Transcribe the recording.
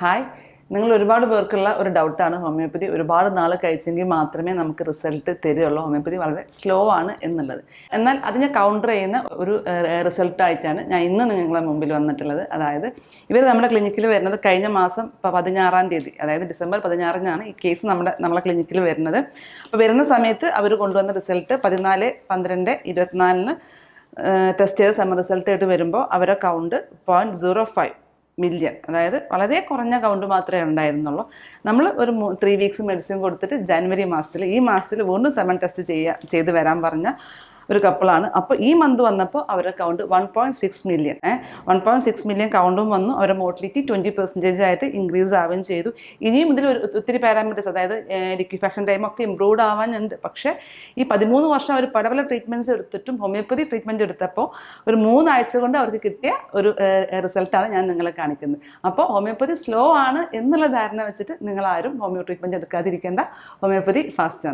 Hi നിങ്ങൾ ഒരുപാട് പേർക്കുള്ള ഒരു ഡൗട്ടാണ് ഹോമിയോപ്പതി ഒരുപാട് നാൾ കഴിച്ചെങ്കിൽ മാത്രമേ നമുക്ക് റിസൾട്ട് തരുള്ളൂ ഹോമിയോപ്പതി വളരെ സ്ലോ ആണ് എന്നുള്ളത്. എന്നാൽ അതിനെ കൗണ്ടർ ചെയ്യുന്ന ഒരു റിസൾട്ടായിട്ടാണ് ഞാൻ ഇന്ന് നിങ്ങളെ മുമ്പിൽ വന്നിട്ടുള്ളത്. അതായത് ഇവർ നമ്മുടെ ക്ലിനിക്കിൽ വരുന്നത് കഴിഞ്ഞ മാസം പതിനാറാം തീയതി അതായത് ഡിസംബർ പതിനാറിനാണ് ഈ കേസ് നമ്മുടെ നമ്മളെ ക്ലിനിക്കിൽ വരുന്നത്. അപ്പോൾ വരുന്ന സമയത്ത് അവർ കൊണ്ടുവന്ന റിസൾട്ട് പതിനാല് പന്ത്രണ്ട് ഇരുപത്തിനാലിന് ടെസ്റ്റ് ചെയ്ത സമ റിസൾട്ട് ആയിട്ട് വരുമ്പോൾ അവരെ count point zero five million അതായത് വളരെ കുറഞ്ഞ കൗണ്ട് മാത്രമേ ഉണ്ടായിരുന്നുള്ളൂ. നമ്മൾ ഒരു ത്രീ വീക്സ് മെഡിസിൻ കൊടുത്തിട്ട് ജനുവരി മാസത്തിൽ ഈ മാസത്തിൽ വീണ്ടും സെവൻ ടെസ്റ്റ് ചെയ്യുക ചെയ്ത് വരാൻ പറഞ്ഞ ഒരു കപ്പിളാണ് അപ്പോൾ ഈ മന്ത് വന്നപ്പോൾ അവരുടെ count one point six million one point six million കൗണ്ടും വന്നു. അവരുടെ മോട്ടിലിറ്റി ട്വന്റി പെർസെന്റേജ് ആയിട്ട് ഇൻക്രീസ് ആവുകയും ചെയ്തു. ഇനിയും ഇതിൽ ഒരു ഒത്തിരി പാരാമീറ്റേഴ്സ് അതായത് ലിക്വിഫാക്ഷൻ ടൈം ഒക്കെ ഇമ്പ്രൂവ്ഡ് ആവാനുണ്ട്. പക്ഷേ ഈ പതിമൂന്ന് വർഷം അവർ പല പല ട്രീറ്റ്മെന്റ്സ് എടുത്തിട്ടും ഹോമിയോപ്പതി ട്രീറ്റ്മെന്റ് എടുത്തപ്പോൾ ഒരു മൂന്നാഴ്ച കൊണ്ട് അവർക്ക് കിട്ടിയ ഒരു റിസൾട്ടാണ് ഞാൻ നിങ്ങളെ കാണിക്കുന്നത്. അപ്പോൾ ഹോമിയോപ്പതി സ്ലോ ആണ് എന്നുള്ള ധാരണ വെച്ചിട്ട് നിങ്ങളാരും ഹോമിയോ ട്രീറ്റ്മെന്റ് എടുക്കാതിരിക്കേണ്ട. ഹോമിയോപ്പതി ഫാസ്റ്റ് ആണ്.